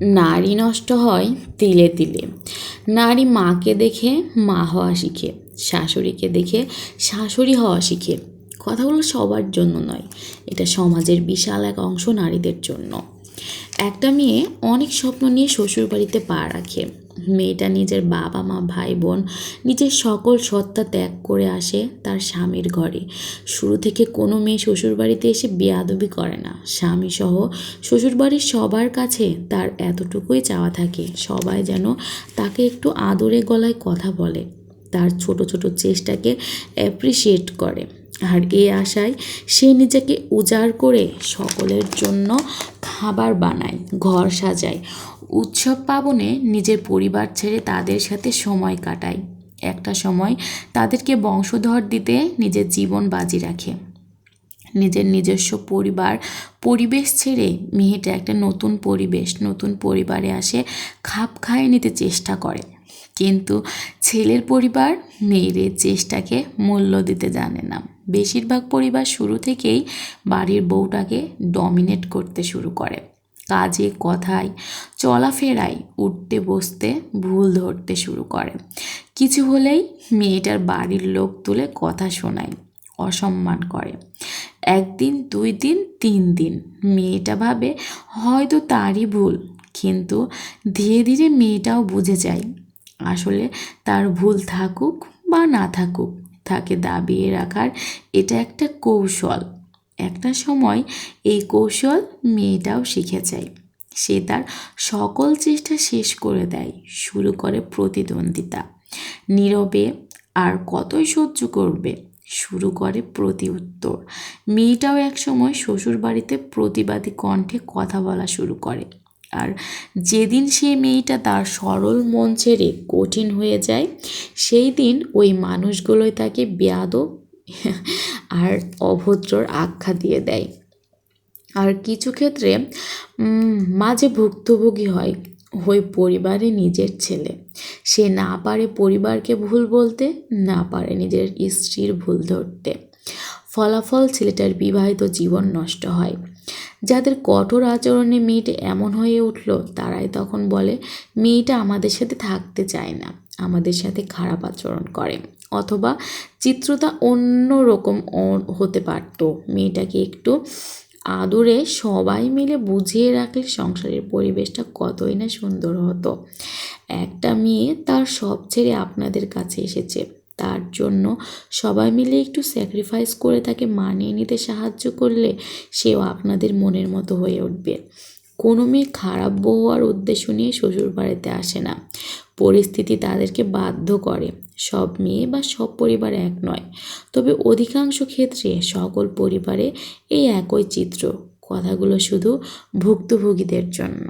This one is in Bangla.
নারী নষ্ট হয় তিলে তিলে। নারী মাকে দেখে মা হওয়া শিখে, শাশুড়িকে দেখে শাশুড়ি হওয়া শিখে। কথাগুলো সবার জন্য নয়, এটা সমাজের বিশাল এক অংশ নারীদের জন্য। একটা মেয়ে অনেক স্বপ্ন নিয়ে শ্বশুরবাড়িতে পা রাখে মেয়েটা নিজের বাবা মা, ভাই বোন নিজের সকল সত্তা ত্যাগ করে আসে তার স্বামীর ঘরে। শুরু থেকে কোনো মেয়ে শ্বশুরবাড়িতে এসে বেয়াদবি করে না। স্বামী সহ শ্বশুরবাড়ির সবার কাছে তার এতটুকুই চাওয়া থাকে। সবাই যেন তাকে একটু আদরে গলায় কথা বলে। তার ছোট ছোট চেষ্টাকে অ্যাপ্রিসিয়েট করে। আর এ আশায় সে নিজেকে উজাড় করে সকলের জন্য খাবার বানায়, ঘর সাজায়। উৎসব পাবনে নিজের পরিবার ছেড়ে তাদের সাথে সময় কাটায়। একটা সময় তাদেরকে বংশধর দিতে নিজের জীবন বাজি রাখে। নিজের নিজস্ব পরিবার, পরিবেশ ছেড়ে মেয়েটা একটা নতুন পরিবেশ, নতুন পরিবারে আসে, খাপ খাইয়ে নিতে চেষ্টা করে। কিন্তু ছেলের পরিবার মেয়ের চেষ্টাকে মূল্য দিতে জানে না। বেশিরভাগ পরিবার শুরু থেকেই বাড়ির বউটাকে ডমিনেট করতে শুরু করে। কাজে, কথায়, চলাফেরায় উঠতে বসতে ভুল ধরতে শুরু করে। কিছু হলেই মেয়েটার বাড়ির লোক তুলে কথা শোনায়, অসম্মান করে। একদিন, দুই দিন, তিন দিন মেয়েটা ভাবে হয়তো তারই ভুল, কিন্তু ধীরে ধীরে মেয়েটাও বুঝে যায় আসলে তার ভুল থাকুক বা না থাকুক, তাকে দাবিয়ে রাখার এটা একটা কৌশল। একটা সময় এই কৌশল মেয়েটাও শিখে যায়। সে তার সকল চেষ্টা শেষ করে দেয়, শুরু করে প্রতিদ্বন্দ্বিতা। নীরবে আর কতই সহ্য করবে, শুরু করে প্রতি উত্তর মেয়েটাও একসময় শ্বশুর বাড়িতে প্রতিবাদী কণ্ঠে কথা বলা শুরু করে। আর যেদিন সেই মেয়েটা তার সরল মন ছেড়ে কঠিন হয়ে যায়, সেই দিন ওই মানুষগুলোই তাকে বেয়াদব আর অভদ্রর আখ্যা দিয়ে দেয়। আর কিছু ক্ষেত্রে মাঝে ভুক্তভোগী হয় ওই পরিবারে নিজের ছেলে। সে না পারে পরিবারকে ভুল বলতে, না পারে নিজের স্ত্রীর ভুল ধরতে। ফলাফল ছেলেটার বিবাহিত জীবন নষ্ট হয়। যাদের কঠোর আচরণে মেয়েটি এমন হয়ে উঠল, তারাই তখন বলে, মেয়েটা আমাদের সাথে থাকতে চায় না, আমাদের সাথে খারাপ আচরণ করে। অথবা চিত্রটা অন্য রকম হতে পারতো। মেয়েটাকে একটু আদরে সবাই মিলে বুঝিয়ে রাখলে সংসারের পরিবেশটা কতই না সুন্দর হতো। একটা মেয়ে তার সব ছেড়ে আপনাদের কাছে এসেছে। তার জন্য। সবাই মিলে একটু স্যাক্রিফাইস করে তাকে মানিয়ে নিতে সাহায্য করলে সেও আপনাদের মনের মতো হয়ে উঠবে। কোনো মেয়ে খারাপ বউ হওয়ার উদ্দেশ্য নিয়ে শ্বশুর বাড়িতে আসে না। পরিস্থিতি তাদেরকে বাধ্য করে। সব মেয়ে বা সব পরিবার এক নয়। তবে অধিকাংশ ক্ষেত্রে সকল পরিবারে এই একই চিত্র। কথাগুলো শুধু ভুক্তভোগীদের জন্য।